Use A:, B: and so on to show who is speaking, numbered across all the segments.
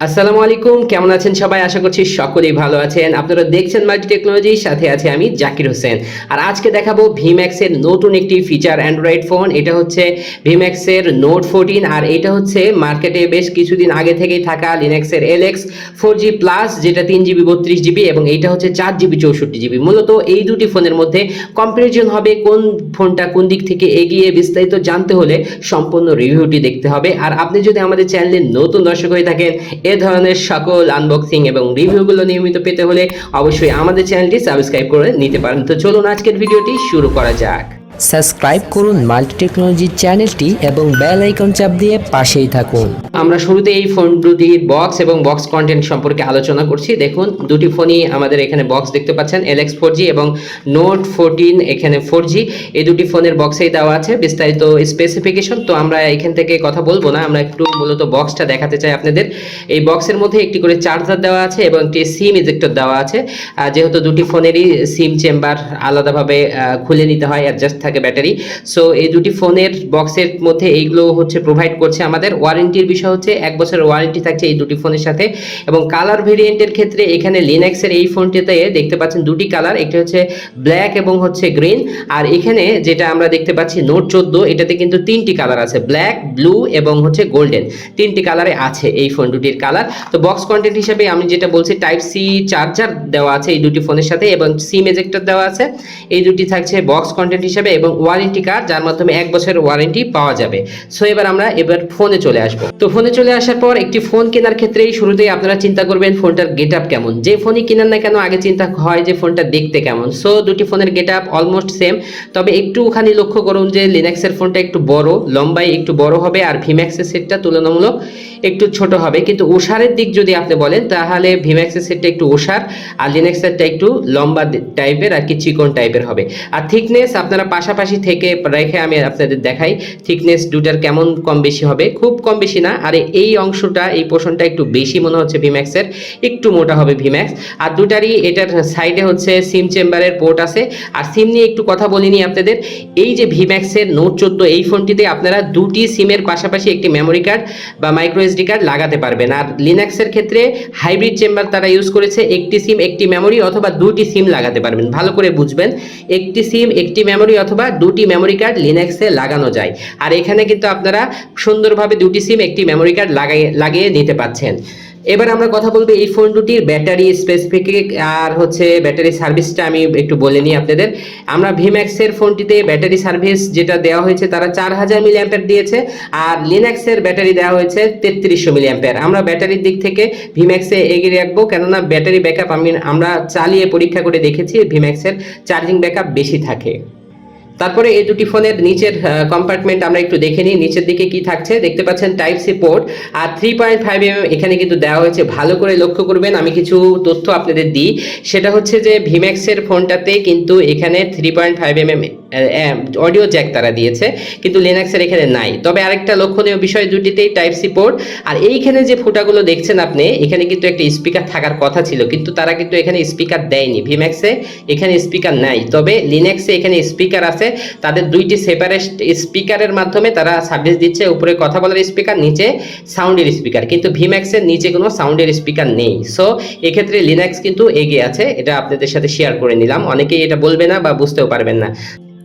A: আসসালামু আলাইকুম, কেমন আছেন সবাই? আশা করছি সকলেই ভালো আছেন। আপনারা দেখছেন মাল্টি টেকনোলজি সাথে আছে আমি জাকির হোসেন। আর আজকে দেখাবো ভিম্যাক্স এর নতুন একটি ফিচার অ্যান্ড্রয়েড ফোন এটা হচ্ছে ভিম্যাক্স এর নোট ফোরটিন আর এটা হচ্ছে মার্কেটে বেশ কিছুদিন আগে থেকেই থাকা লিনাক্স এর এলএক্স ফোর জি প্লাস যেটা তিন জিবি বত্রিশ জিবি এবং এইটা হচ্ছে চার জিবি চৌষট্টি জিবি মূলত এই দুটি ফোনের মধ্যে কম্পারিজন হবে কোন ফোনটা কোন দিক থেকে এগিয়ে বিস্তারিত জানতে হলে সম্পূর্ণ রিভিউটি দেখতে হবে। আর আপনি যদি আমাদের চ্যানেলে নতুন দর্শক হয়ে থাকেন এ ধরনের সকল আনবক্সিং এবং রিভিউগুলো নিয়মিত পেতে হলে অবশ্যই আমাদের চ্যানেলটি সাবস্ক্রাইব করে নিতে পারেন। তো চলুন আজকের ভিডিওটি শুরু করা যাক।
B: সাবস্ক্রাইব করুন মাল্টি টেকনোলজি চ্যানেলটি এবং বেল আইকন চাপ দিয়ে পাশেই থাকুন।
A: আমরা শুরুতে এই ফোন দুটির বক্স এবং বক্স কন্টেন্ট সম্পর্কে আলোচনা করছি। দেখুন, দুটি ফোনই আমাদের এখানে বক্স দেখতে পাচ্ছেন এলএক্স ফোর জি এবং নোট ফোরটিন এখানে ফোর জি এই দুটি ফোনের বক্সেই দেওয়া আছে, বিস্তারিত স্পেসিফিকেশন তো আমরা এখান থেকে কথা বলব না, আমরা একটু মূলত বক্সটা দেখাতে চাই আপনাদের। এই বক্সের মধ্যে একটি করে চার্জার দেওয়া আছে এবং একটি সিম ইজেক্টর দেওয়া আছে। যেহেতু দুটি ফোনেরই সিম চেম্বার আলাদাভাবে খুলে নিতে হয় অ্যাডজাস্ট থাকে ব্যাটারি সো এই দুটি ফোনের বক্সের মধ্যে এইগুলো হচ্ছে প্রোভাইড করছে আমাদের। ওয়ারেন্টির বিষয় হচ্ছে এক বছরের ওয়ারেন্টি থাকছে এই দুটি ফোনের সাথে। এবং কালার ভেরিয়েন্টের ক্ষেত্রে এখানে লিনাক্সের এই ফোনটিতে দেখতে পাচ্ছেন দুটি কালার একটি হচ্ছে ব্ল্যাক এবং হচ্ছে গ্রিন আর এখানে যেটা আমরা দেখতে পাচ্ছি নোট চোদ্দ, এটাতে কিন্তু তিনটি কালার আছে ব্ল্যাক ব্লু এবং হচ্ছে গোল্ডেন তিনটি কালারে আছে এই ফোন দুটির কালার তো বক্স কন্টেন্ট হিসেবে আমি যেটা বলছি টাইপ সি চার্জার দেওয়া আছে এই দুটি ফোনের সাথে এবং সিম এজেক্টর দেওয়া আছে। এই দুটি থাকছে বক্স কন্টেন্ট হিসেবে এবং ওয়ারেন্টি কার্ড যার মাধ্যমে এক বছরের ওয়ারেন্টি পাওয়া যাবে। সো এবার আমরা এবার ফোনে চলে আসব। তো ফোনে চলে আসার পর একটি ফোন কেনার ক্ষেত্রেই শুরুতেই আপনারা চিন্তা করবেন ফোনটার গেট আপ কেমন। যে ফোনই কেনার না কেন আগে চিন্তা হয় যে ফোনটা দেখতে কেমন। সো, দুটি ফোনের গেট আপ অলমোস্ট সেম তবে একটু একটুখানি লক্ষ্য করুন যে লিনাক্সের ফোনটা একটু বড় লম্বাই একটু বড় হবে আর ভিম্যাক্সের সেটটা তুলনামূলক একটু ছোট হবে। কিন্তু ওষারের দিক যদি আপনি বলেন, তাহলে ভিম্যাক্সের সেটটা একটু ওষার আর লিনাক্সেরটা একটু লম্বা টাইপের আর কি চিকন টাইপের হবে। আর থিকনেস আপনারা পাশাপাশি থেকে রেখে আমি আপনাদের দেখাই থিকনেস দুটার কেমন কম বেশি হবে? খুব কম বেশি না আর এই অংশটা, এই পোর্শনটা একটু বেশি মনে হচ্ছে ভিম্যাক্সের একটু মোটা হবে ভিম্যাক্স আর দুটারই এটার সাইডে হচ্ছে সিম চেম্বারের পোর্ট আছে। আর সিম নিয়ে একটু কথা বলিনি আপনাদের, এই যে ভিম্যাক্সের নোট চোদ্দ, এই ফোনটিতে আপনারা দুটি সিমের পাশাপাশি একটি মেমোরি কার্ড বা মাইক্রো এসডি কার্ড লাগাতে পারবেন। আর লিনাক্সের ক্ষেত্রে হাইব্রিড চেম্বার তারা ইউজ করেছে, একটি সিম একটি মেমোরি অথবা দুটি সিম লাগাতে পারবেন। ভালো করে বুঝবেন, একটি সিম একটি মেমোরি অথবা দুটি মেমোরি কার্ড লিনাক্সে লাগানো যায়। আর এখানে কিন্তু আপনারা সুন্দরভাবে দুটি সিম একটি মেমোরি কার্ড লাগাই, লাগিয়ে নিতে পাচ্ছেন এবার আমরা কথা বলব এই ফোন দুটির ব্যাটারি স্পেসিফিক আর হচ্ছে ব্যাটারি সার্ভিসটা আমি একটু বলে নিই আপনাদের। আমরা ভিম্যাক্সের ফোনটিতে ব্যাটারি সার্ভিস যেটা দেওয়া হয়েছে তারা চার হাজার মিলি অ্যাম্পের দিয়েছে আর লিনাক্সের ব্যাটারি দেওয়া হয়েছে তেত্রিশশো মিলি অ্যাম্পের আমরা ব্যাটারির দিক থেকে ভিম্যাক্সে এগিয়ে রাখব কেননা ব্যাটারি ব্যাকআপ আমি, আমরা চালিয়ে পরীক্ষা করে দেখেছি ভিম্যাক্সের চার্জিং ব্যাকআপ বেশি থাকে। তারপরে এই দুটি ফোনের নিচের কম্পার্টমেন্ট আমরা একটু দেখে নিই, নিচের দিকে কি থাকছে। দেখতে পাচ্ছেন টাইপ সি পোর্ট আর থ্রি পয়েন্ট ফাইভ এম এখানে কিন্তু দেওয়া হয়েছে। ভালো করে লক্ষ্য করবেন, আমি কিছু তথ্য আপনাদের দিই। সেটা হচ্ছে যে ভিম্যাক্সের ফোনটাতে কিন্তু এখানে three point five M M audio jack তারা দিয়েছে, কিন্তু লিনাক্সের এখানে নাই। তবে আরেকটা লক্ষণীয় বিষয় দুটিতেই টাইপ সি পোর্ট আর এইখানে যে ফুটাগুলো দেখছেন আপনি, এখানে কিন্তু একটা স্পিকার থাকার কথা ছিল, কিন্তু তারা কিন্তু এখানে স্পিকার দেয়নি। ভিম্যাক্সে এখানে স্পিকার নাই। তবে লিনাক্সে এখানে স্পিকার আছে, তাদের দুইটি সেপারেট স্পিকারের মাধ্যমে তারা সার্ভিস দিচ্ছে, উপরে কথা বলার স্পিকার নিচে সাউন্ডের স্পিকার কিন্তু ভিম্যাক্সের নিচে কোনো সাউন্ডের স্পিকার নেই। সো এক্ষেত্রে লিনাক্স কিন্তু এগিয়ে আছে, এটা আপনাদের সাথে শেয়ার করে নিলাম। অনেকেই এটা বলবে না বা বুঝতেও পারবেন না।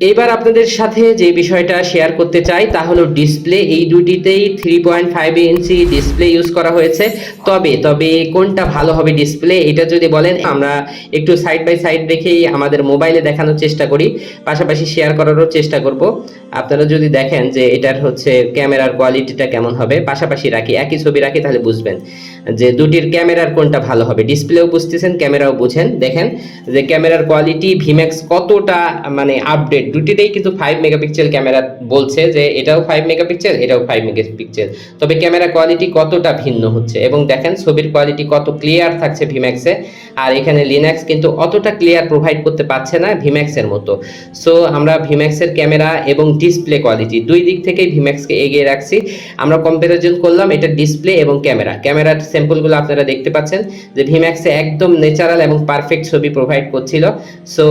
A: এবার আপনাদের সাথে যে বিষয়টা শেয়ার করতে চাই, তা হলো ডিসপ্লে এই দুটিতেই three point five inch display use করা হয়েছে। তবে তবে কোনটা ভালো হবে ডিসপ্লে এটা যদি বলেন, আমরা একটু সাইড বাই সাইড রেখেই আমাদের মোবাইলে দেখানোর চেষ্টা করি। পাশাপাশি শেয়ার করারও চেষ্টা করব। আপনারা যদি দেখেন যে এটার হচ্ছে ক্যামেরার কোয়ালিটিটা কেমন হবে, পাশাপাশি রাখি, একই ছবি রাখি, তাহলে বুঝবেন। যে দুটির ক্যামেরার কোনটা ভালো হবে? ডিসপ্লেও বুঝতেছেন, ক্যামেরাও বুঝেন। দেখেন যে ক্যামেরার কোয়ালিটি ভিম্যাক্স কতটা মানে আপডেট দুটিতেই কিন্তু ফাইভ মেগাপিক্সেল ক্যামেরা বলছে যে এটাও ফাইভ মেগাপিক্সেল এটাও ফাইভ মেগাপিক্সেল তবে ক্যামেরা কোয়ালিটি কতটা ভিন্ন হচ্ছে? এবং দেখেন, ছবির কোয়ালিটি কত ক্লিয়ার থাকছে ভিম্যাক্সে আর এখানে লিনাক্স কিন্তু অতটা ক্লিয়ার প্রোভাইড করতে পারছে না ভিম্যাক্সের মতো। সো আমরা ভিম্যাক্সের ক্যামেরা এবং ডিসপ্লে কোয়ালিটি দুই দিক থেকেই ভিম্যাক্সকে এগিয়ে রাখছি। আমরা কম্পারিজন করলাম এটা ডিসপ্লে এবং ক্যামেরা। ক্যামেরার স্যাম্পলগুলো আপনারা দেখতে পাচ্ছেন যে ভিম্যাক্সে একদম ন্যাচারাল এবং পারফেক্ট ছবি প্রোভাইড করছিল। সো,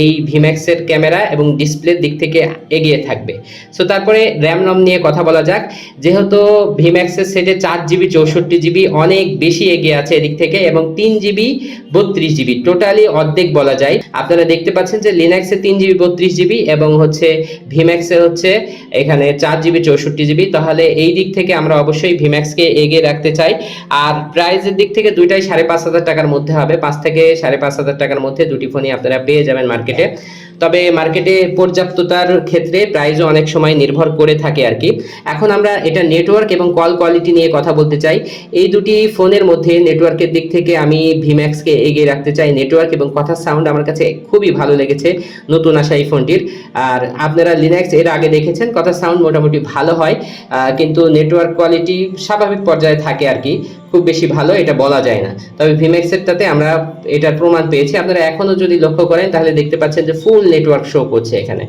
A: এই ভিম্যাক্সের ক্যামেরা এবং ডিসপ্লের দিক থেকে এগিয়ে থাকবে। সো, তারপরে র্যাম রম নিয়ে কথা বলা যাক। যেহেতু ভিম্যাক্সের সেটে চার জিবি, চৌষট্টি জিবি অনেক বেশি এগিয়ে আছে এদিক থেকে এবং তিন জিবি, বত্রিশ জিবি। টোটালি অর্ধেক বলা যায়। আপনারা দেখতে পাচ্ছেন যে লিনাক্সে তিন জিবি, বত্রিশ জিবি এবং হচ্ছে ভিম্যাক্সে হচ্ছে এখানে চার জিবি, চৌষট্টি জিবি। তাহলে এই দিক থেকে আমরা অবশ্যই ভিম্যাক্সকে এগিয়ে রাখতে চাই। আর প্রাইসের দিক থেকে দুইটাই সাড়ে পাঁচ হাজার টাকার মধ্যে হবে। পাঁচ থেকে সাড়ে পাঁচ হাজার টাকার মধ্যে দুটি ফোনই আপনারা পেয়ে যাবেন মার্কেটে তবে মার্কেটে পর্যাপ্ততার ক্ষেত্রে প্রাইসও অনেক সময় নির্ভর করে থাকে আর কি। এখন আমরা এটা নেটওয়ার্ক এবং কল কোয়ালিটি নিয়ে কথা বলতে চাই। এই দুটি ফোনের মধ্যে নেটওয়ার্কের দিক থেকে আমি ভিম্যাক্সকে এগিয়ে রাখতে চাই। নেটওয়ার্ক এবং কথার সাউন্ড আমার কাছে খুবই ভালো লেগেছে নতুন আসা এই ফোনটির। আর আপনারা লিনাক্স এর আগে দেখেছেন কথার সাউন্ড মোটামুটি ভালো হয় কিন্তু নেটওয়ার্ক কোয়ালিটি স্বাভাবিক পর্যায়ে থাকে আর কি। খুব বেশি ভালো এটা বলা যায় না। তবে ভিম্যাক্সেরটাতে আমরা এটার প্রমাণ পেয়েছি। আপনারা এখনও যদি লক্ষ্য করেন, তাহলে দেখতে পাচ্ছেন যে ফুল নেটওয়ার্ক শো করছে এখানে।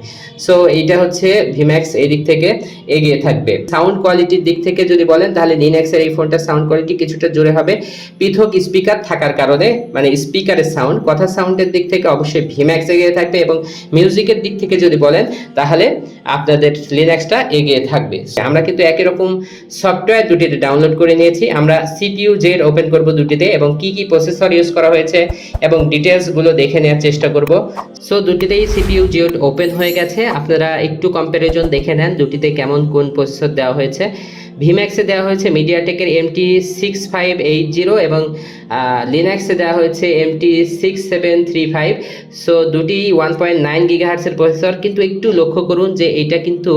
A: সো এইটা হচ্ছে ভিম্যাক্স এই দিক থেকে এগিয়ে থাকবে। সাউন্ড কোয়ালিটির দিক থেকে যদি বলেন, তাহলে লিনাক্সের এই ফোনটার সাউন্ড কোয়ালিটি কিছুটা জোরে হবে। পৃথক স্পিকার থাকার কারণে মানে স্পিকারের সাউন্ড কথা সাউন্ডের দিক থেকে অবশ্যই ভিম্যাক্স এগিয়ে থাকবে এবং মিউজিকের দিক থেকে যদি বলেন, তাহলে আপনাদের লিনাক্সটা এগিয়ে থাকবে। আমরা কিন্তু একই রকম সফটওয়্যার দুটিতে ডাউনলোড করে নিয়েছি। আমরা সিপিইউ জেড ওপেন করব দুটিতে এবং কি কি প্রসেসর ইউজ করা হয়েছে এবং ডিটেলসগুলো দেখে নেওয়ার চেষ্টা করব। সো দুটিতেই সিপিইউ জিওট ওপেন হয়ে গেছে। আপনারা একটু কম্প্যারিজন দেখে নেন দুটিতে কেমন কোন প্রসেসর দেওয়া হয়েছে। ভিম্যাক্সে দেওয়া হয়েছে মিডিয়াটেকের MT six five eight zero এবং লিনাক্সে দেওয়া হয়েছে MT six seven three five so দুটি ওয়ান পয়েন্ট নাইন গিগাহার্সের প্রসেসর কিন্তু একটু লক্ষ্য করুন যে এইটা কিন্তু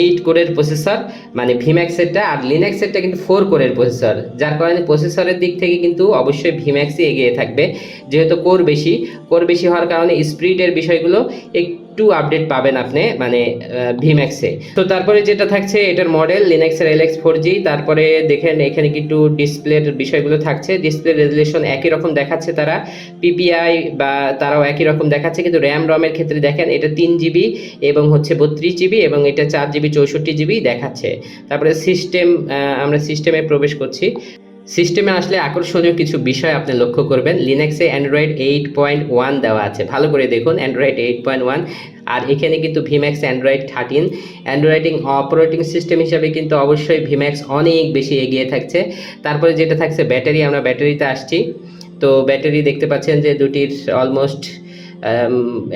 A: এইট কোরের প্রসেসর মানে ভিম্যাক্সেরটা আর লিনাক্সেরটা কিন্তু ফোর কোরের প্রসেসর যার কারণে প্রসেসরের দিক থেকে কিন্তু অবশ্যই ভিম্যাক্সই এগিয়ে থাকবে। যেহেতু কোর বেশি কোর বেশি হওয়ার কারণে স্পিডের বিষয়গুলো একটু আপডেট পাবেন আপনি মানে ভিম্যাক্সে তো তারপরে যেটা থাকছে, এটার মডেল লিনাক্সের এলএক্স ফোর জি তারপরে দেখেন এখানে কিন্তু ডিসপ্লের বিষয়গুলো থাকছে। ডিসপ্লে রেজুলেশন একই রকম দেখাচ্ছে তারা পিপিআই বা তারাও একই রকম দেখাচ্ছে, কিন্তু র্যাম রমের ক্ষেত্রে দেখেন এটা তিন জিবি এবং হচ্ছে বত্রিশ জিবি এবং এটা চার জিবি চৌষট্টি জিবি দেখাচ্ছে। তারপরে সিস্টেম আমরা সিস্টেমে প্রবেশ করছি। সিস্টেমে আসলে আকর্ষণীয় কিছু বিষয় আপনি লক্ষ্য করবেন। লিনাক্সে অ্যান্ড্রয়েড এইট পয়েন্ট ওয়ান দেওয়া আছে। ভালো করে দেখুন অ্যান্ড্রয়েড এইট পয়েন্ট ওয়ান আর এখানে কিন্তু ভিম্যাক্স অ্যান্ড্রয়েড থার্টিন অ্যান্ড্রয়েডিং অপারেটিং সিস্টেম হিসাবে কিন্তু অবশ্যই ভিম্যাক্স অনেক বেশি এগিয়ে থাকছে। তারপরে যেটা থাকছে, ব্যাটারি। আমরা ব্যাটারিতে আসছি। তো ব্যাটারি দেখতে পাচ্ছেন যে দুটির অলমোস্ট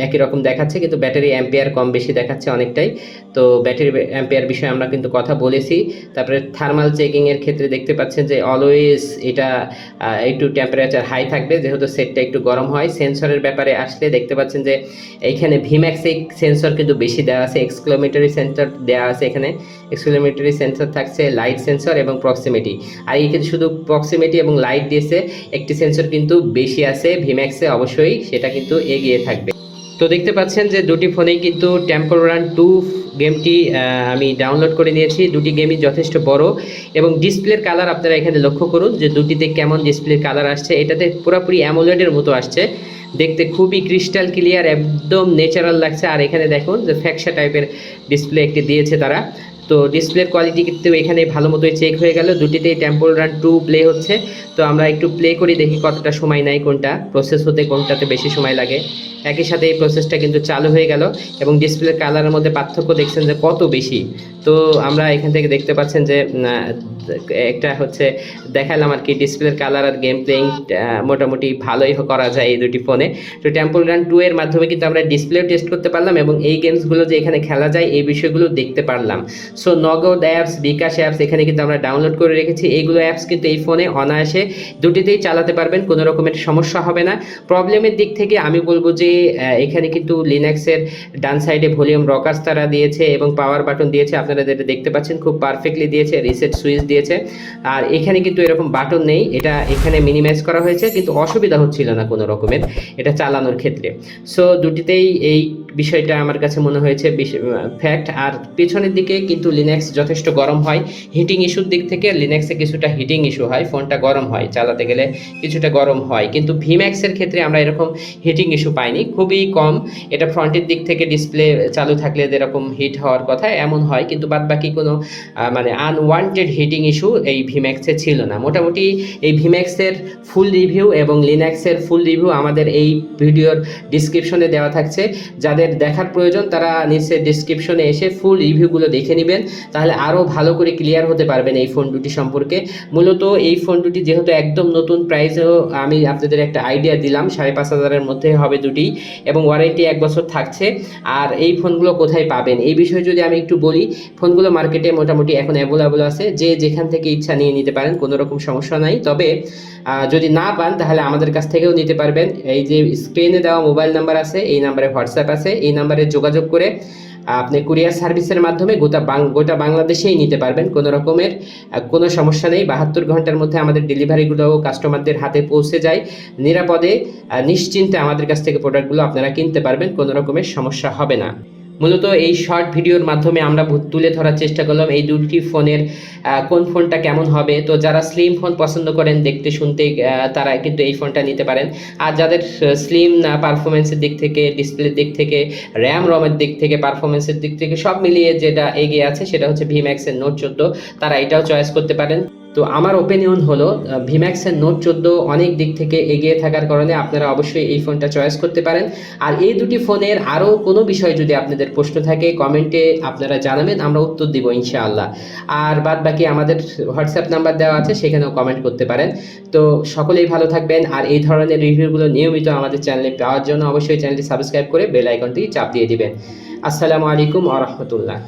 A: একই রকম দেখাচ্ছে, কিন্তু ব্যাটারি অ্যাম্পিয়ার কম বেশি দেখাচ্ছে অনেকটাই। তো ব্যাটারি অ্যাম্পিয়ার বিষয়ে আমরা কিন্তু কথা বলেছি। তারপরে থার্মাল চেকিংয়ের ক্ষেত্রে দেখতে পাচ্ছেন যে অলওয়েজ এটা একটু টেম্পারেচার হাই থাকবে, যেহেতু সেটটা একটু গরম হয়। সেন্সরের ব্যাপারে আসলে দেখতে পাচ্ছেন যে এইখানে ভিম্যাক্সিক সেন্সর কিন্তু বেশি দেওয়া আছে। এক্সক্লোমেটরি সেন্সর দেওয়া আছে এখানে। এক্সক্লোমেটরি সেন্সর থাকছে লাইট সেন্সর এবং প্রক্সিমিটি আর এই ক্ষেত্রে শুধু প্রক্সিমিটি এবং লাইট দিয়েছে, একটি সেন্সর কিন্তু বেশি আছে ভিম্যাক্সে অবশ্যই। সেটা কিন্তু এগিয়ে থাকবে। তো দেখতে পাচ্ছেন যে দুটি ফোনেই কিন্তু টেম্পল রান টু গেমটি আমি ডাউনলোড করে নিয়েছি। দুটি গেমই যথেষ্ট বড় এবং ডিসপ্লের কালার আপনারা এখানে লক্ষ্য করুন যে দুটিতে কেমন ডিসপ্লের কালার আসছে। এটাতে পুরোপুরি অ্যামোলেডের মতো আসছে। দেখতে খুবই ক্রিস্টাল ক্লিয়ার একদম ন্যাচারাল লাগছে। আর এখানে দেখুন যে ফ্যাকশা টাইপের ডিসপ্লে একটি দিয়েছে তারা। তো ডিসপ্লের কোয়ালিটি কিন্তু এখানে ভালো মতোই চেক হয়ে গেল। দুটিতেই টেম্পল রান টু প্লে হচ্ছে। তো আমরা একটু প্লে করি, দেখি কতটা সময় নেয়, কোনটা প্রসেস হতে কোনটাতে বেশি সময় লাগে। একই সাথে এই প্রসেসটা কিন্তু চালু হয়ে গেল এবং ডিসপ্লের কালারের মধ্যে পার্থক্য দেখছেন যে কত বেশি। তো আমরা এখান থেকে দেখতে পাচ্ছেন যে একটা হচ্ছে দেখালাম আর কি ডিসপ্লের কালার আর গেম প্লেইং মোটামুটি ভালোই করা যায় এই দুটি ফোনে তো টেম্পল রান টু এর মাধ্যমে কিন্তু আমরা ডিসপ্লেও টেস্ট করতে পারলাম এবং এই গেমসগুলো যে এখানে খেলা যায়, এই বিষয়গুলো দেখতে পারলাম। সো নগদ অ্যাপস বিকাশ অ্যাপস এখানে কিন্তু আমরা ডাউনলোড করে রেখেছি। এইগুলো অ্যাপস কিন্তু এই ফোনে অনায়াসে দুটিতেই চালাতে পারবেন, কোনো রকমের সমস্যা হবে না। প্রবলেমের দিক থেকে আমি বলব যে এখানে কিন্তু লিনাক্সের ডান সাইডে ভলিউম রকার্স তারা দিয়েছে এবং পাওয়ার বাটন দিয়েছে। আপনারা যেটা দেখতে পাচ্ছেন, খুব পারফেক্টলি দিয়েছে, রিসেট সুইচ দিয়েছে। আর এখানে কিন্তু এরকম বাটন নেই, এটা এখানে মিনিমাইজ করা হয়েছে, কিন্তু অসুবিধা হচ্ছিল না কোনো রকমের, এটা চালানোর ক্ষেত্রে। সো দুটিতেই এই বিষয়টা আমার কাছে মনে হয়েছে ফ্যাক্ট আর পেছনের দিকে কিন্তু লিনাক্স যথেষ্ট গরম হয়। হিটিং ইস্যুর দিক থেকে লিনাক্সে কিছুটা হিটিং ইস্যু হয়, ফোনটা গরম হয়, চালাতে গেলে কিছুটা গরম হয়। কিন্তু ভিম্যাক্সের ক্ষেত্রে আমরা এরকম হিটিং ইস্যু পাইনি। খুবই কম। এটা ফ্রন্টের দিক থেকে ডিসপ্লে চালু থাকলে যেরকম হিট হওয়ার কথা, এমন হয়। কিন্তু বাদ বাকি কোনো মানে আনওয়ান্টেড হিটিং ইস্যু এই ভিম্যাক্সে ছিল না। মোটামুটি এই ভিম্যাক্সের ফুল রিভিউ এবং লিনাক্সের ফুল রিভিউ আমাদের এই ভিডিওর ডিসক্রিপশনে দেওয়া থাকছে। যাদের দেখার প্রয়োজন, তারা নিচে ডিসক্রিপশনে এসে ফুল রিভিউগুলো দেখে নেবেন। তাহলে আরও ভালো করে ক্লিয়ার হতে পারবেন এই ফোন দুটি সম্পর্কে। মূলত এই ফোন দুটি যেহেতু একদম নতুন প্রাইসেও আমি আপনাদের একটা আইডিয়া দিলাম, সাড়ে পাঁচ হাজারের মধ্যে হবে দুটি। এবং ওয়ারেন্টি এক বছর থাকছে। আর এই ফোনগুলো কোথায় পাবেন? এই বিষয়ে যদি আমি একটু বলি, ফোনগুলো মার্কেটে মোটামুটি এখন অ্যাভেলেবল আছে। যে যেখান থেকে ইচ্ছা নিয়ে নিতে পারেন, কোনো রকম সমস্যা নাই। তবে যদি না পান, তাহলে আমাদের কাছ থেকেও নিতে পারবেন। এই যে স্ক্রিনে দেওয়া মোবাইল নাম্বার আছে, এই নাম্বারে হোয়াটসঅ্যাপ আছে। এই নাম্বারে যোগাযোগ করে আপনি কুরিয়ার সার্ভিসের মাধ্যমে গোটা বাং গোটা বাংলাদেশেই নিতে পারবেন। কোনো রকমের কোনো সমস্যা নেই। বাহাত্তর ঘণ্টার মধ্যে আমাদের ডেলিভারিগুলো কাস্টমারদের হাতে পৌঁছে যায়। নিরাপদে নিশ্চিন্তে আমাদের কাছ থেকে প্রোডাক্টগুলো আপনারা কিনতে পারবেন। কোনো রকমের সমস্যা হবে না। মূলত এই শর্ট ভিডিওর মাধ্যমে আমরা তুলে ধরার চেষ্টা করলাম। এই দুটি ফোনের কোন ফোনটা কেমন হবে? তো যারা স্লিম ফোন পছন্দ করেন, দেখতে শুনতে তারা কিন্তু এই ফোনটা নিতে পারেন। আর যাদের স্লিম পারফরমেন্সের দিক থেকে ডিসপ্লের দিক থেকে র্যাম রমের দিক থেকে পারফরমেন্সের দিক থেকে সব মিলিয়ে যেটা এগিয়ে আছে, সেটা হচ্ছে ভিম্যাক্সের নোট চোদ্দ। তারা এটাও চয়েস করতে পারেন। তো আমার ওপিনিয়ন হলো ভিম্যাক্সের নোট চোদ্দ অনেক দিক থেকে এগিয়ে থাকার কারণে আপনারা অবশ্যই এই ফোনটা চয়েস করতে পারেন। আর এই দুটি ফোনের আরও কোনো বিষয় যদি আপনাদের প্রশ্ন থাকে কমেন্টে আপনারা জানাবেন, আমরা উত্তর দিব ইনশাআল্লাহ। আর বাদ বাকি আমাদের হোয়াটসঅ্যাপ নাম্বার দেওয়া আছে, সেখানেও কমেন্ট করতে পারেন। তো সকলেই ভালো থাকবেন, আর এই ধরনের রিভিউগুলো নিয়মিত আমাদের চ্যানেলে পাওয়ার জন্য অবশ্যই চ্যানেলটি সাবস্ক্রাইব করে বেল আইকনটি চাপ দিয়ে দিবেন। আসসালামু আলাইকুম আ রহমতুল্লাহ।